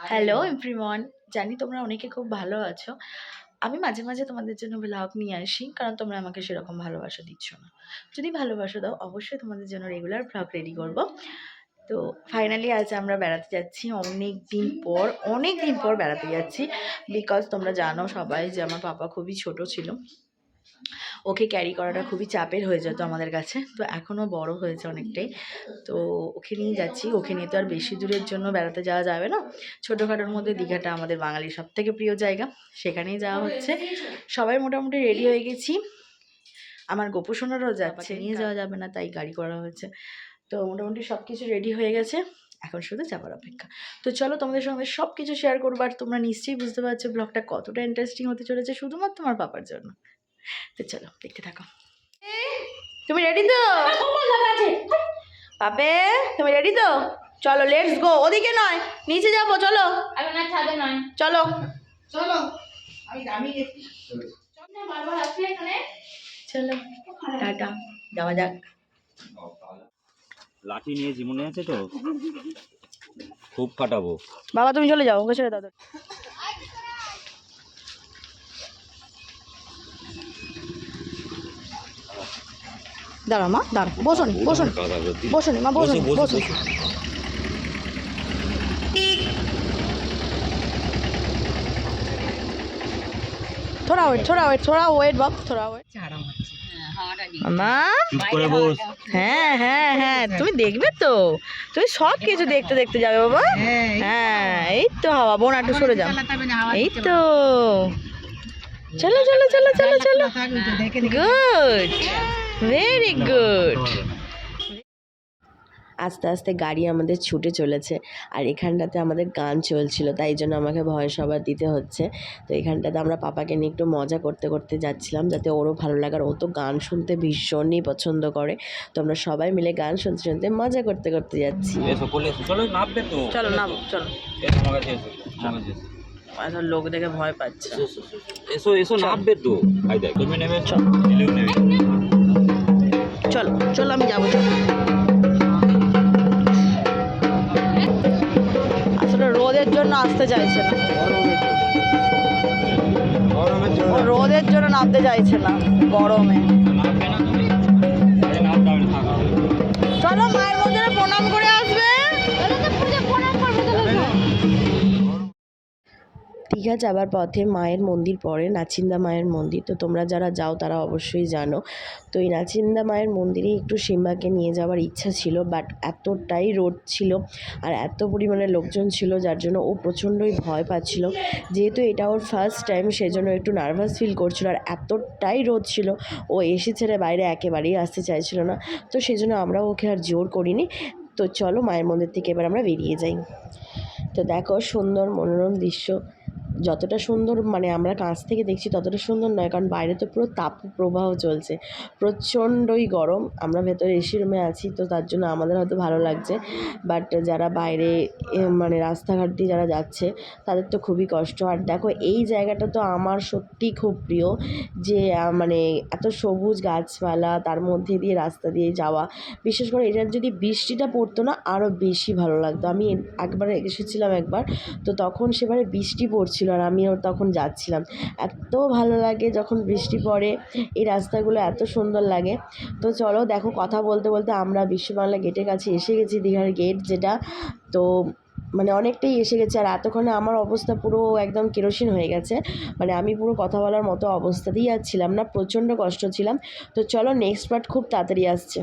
Hello everyone জানি তোমরা অনেকে খুব ভালো আছো। আমি মাঝে মাঝে তোমাদের জন্য ব্লগ নিয়ে আসি কারণ তোমরা আমাকে সেরকম ভালোবাসা দিচ্ছ না। যদি ভালোবাসা দাও অবশ্যই তোমাদের জন্য রেগুলার ব্লগ রেডি করব। তো ফাইনালি আজ আমরা বেড়াতে যাচ্ছি। অনেক দিন পর অনেক দিন পর বেড়াতে যাচ্ছি। বিকজ তোমরা জানো সবাই যে আমার পাপা খুবই ছোট ছিল। ওকে ক্যারি করাটা খুবই চাপের হয়ে যেত আমাদের কাছে। তো এখনও বড় হয়েছে অনেকটাই। তো ওকে নিয়ে যাচ্ছি। ওকে নিয়ে তো আর বেশি দূরের জন্য বেড়াতে যাওয়া যাবে না। ছোটোখাটোর মধ্যে দীঘাটা আমাদের বাঙালির সব থেকে প্রিয় জায়গা। সেখানেই যাওয়া হচ্ছে। সবাই মোটামুটি রেডি হয়ে গেছি। আমার গোপুসোনারও যাচ্ছে। নিয়ে যাওয়া যাবে না, তাই গাড়ি করা হয়েছে। তো মোটামুটি সব কিছু রেডি হয়ে গেছে। এখন শুধু যাবার অপেক্ষা। তো চলো তোমাদের সঙ্গে সব কিছু শেয়ার করব। আর তোমরা নিশ্চয়ই বুঝতে পারছ ব্লগটা কতটা ইন্টারেস্টিং হতে চলেছে শুধুমাত্র আমার পাপার জন্য। তো চলো দেখতে থাকো। তুমি রেডি তো? পাপে তুমি রেডি তো? চলো লেটস গো ওদিকে নয় নিচে যাব চলো। এখন আর ছাদে নয়। চলো। চলো। টাটা যাওয়া যাক। লাঠি আছে তো? খুব ফাটাবো। বাবা তুমি চলে যাও ওকে ছেড়ে দাও। দাঁড়া মা দাঁড়া বসুন বসুন বসুন মা বসুন বসুন থোড়া ওয়েট থোড়া ওয়েট থোড়া ওয়েট বাপ থোড়া ওয়েট। মা? হ্যাঁ হ্যাঁ হ্যাঁ তুমি দেখবে তো। তুমি সব কিছু দেখতে দেখতে যাবে বাবা। হ্যাঁ এই তো হাওয়া বোন একটু সরে যাও। এই তো। চলো চলো চলো চলো চলো। গুড ভেরি গুড আস্তে আস্তে গাড়ি আমাদের ছুটে চলেছে আর এখানটাতে আমাদের গান চলছিল তাই জন্য আমাকে ভয় সবার দিতে হচ্ছে। তো এখানটাতে আমরা পাপাকে নিয়ে একটু মজা করতে করতে যাচ্ছিলাম যাতে ওরও ভালো লাগার। ও তো গান শুনতে ভীষণই পছন্দ করে। তো আমরা সবাই মিলে গান শুনতে শুনতে মজা করতে করতে যাচ্ছি। এসো চলো নাম। এখন লোক দেখে ভয় পাচ্ছে। এসো, এসো, এসো এসো নামবে তো। ভাই দেখ। তুমি নেবে নিলেও নেবে। চলো চলো আমি যাব চলো। আসলে রোদের জন্য আসতে চাইছে না। রোদের জন্য নামতে চাইছে না গরমে। দীঘা যাবার পথে মায়ের মন্দির পড়ে, নাচিন্দা মায়ের মন্দির। তো তোমরা যারা যাও তারা অবশ্যই জানো। তো এই নাচিন্দা মায়ের মন্দিরে একটু সিম্বাকে নিয়ে যাওয়ার ইচ্ছা ছিল বাট এতটাই রোদ ছিল আর এত পরিমাণে লোকজন ছিল যার জন্য ও প্রচণ্ডই ভয় পাচ্ছিল। যেহেতু এটা ওর ফার্স্ট টাইম সেজন্য একটু নার্ভাস ফিল করছিল আর এতটাই রোদ ছিল, ও এসে ছেড়ে বাইরে একেবারেই আসতে চাইছিল না। তো সেজন্য আমরা ওকে আর জোর করিনি। তো চলো মায়ের মন্দির থেকে এবার আমরা বেরিয়ে যাই। তো দেখো সুন্দর মনোরম দৃশ্য। যতটা সুন্দর মানে আমরা কাছ থেকে দেখছি ততটা সুন্দর নয়, কারণ বাইরে তো পুরো তাপ প্রবাহ চলছে। প্রচণ্ডই গরম। আমরা ভেতরে এসি রুমে আছি, তো তার জন্য আমাদের হয়তো ভালো লাগছে। বাট যারা বাইরে মানে রাস্তাঘাট দিয়ে যারা যাচ্ছে, তাদের তো খুবই কষ্ট। আর দেখো, এই জায়গাটা তো আমার সত্যিই খুব প্রিয় যে মানে এত সবুজ গাছপালা, তার মধ্যে দিয়ে রাস্তা দিয়ে যাওয়া। বিশেষ করে এটার যদি বৃষ্টিটা পড়তো না আরও বেশি ভালো লাগতো। আমি একবার এসেছিলাম একবার, তো তখন সেবারে বৃষ্টি পড়ছিল আর আমিও তখন যাচ্ছিলাম। এত ভালো লাগে যখন বৃষ্টি পড়ে, এই রাস্তাগুলো এত সুন্দর লাগে। তো চলো দেখো কথা বলতে বলতে আমরা বিশ্ববাংলা গেটের কাছে এসে গেছি, দীঘার গেট যেটা। তো মানে অনেকটাই এসে গেছে আর এতক্ষণে আমার অবস্থা পুরো একদম কেরোসিন হয়ে গেছে। মানে আমি পুরো কথা বলার মতো অবস্থাতেই আর না, প্রচণ্ড কষ্ট ছিলাম। তো চলো নেক্সট পার্ট খুব তাড়াতাড়ি আসছে।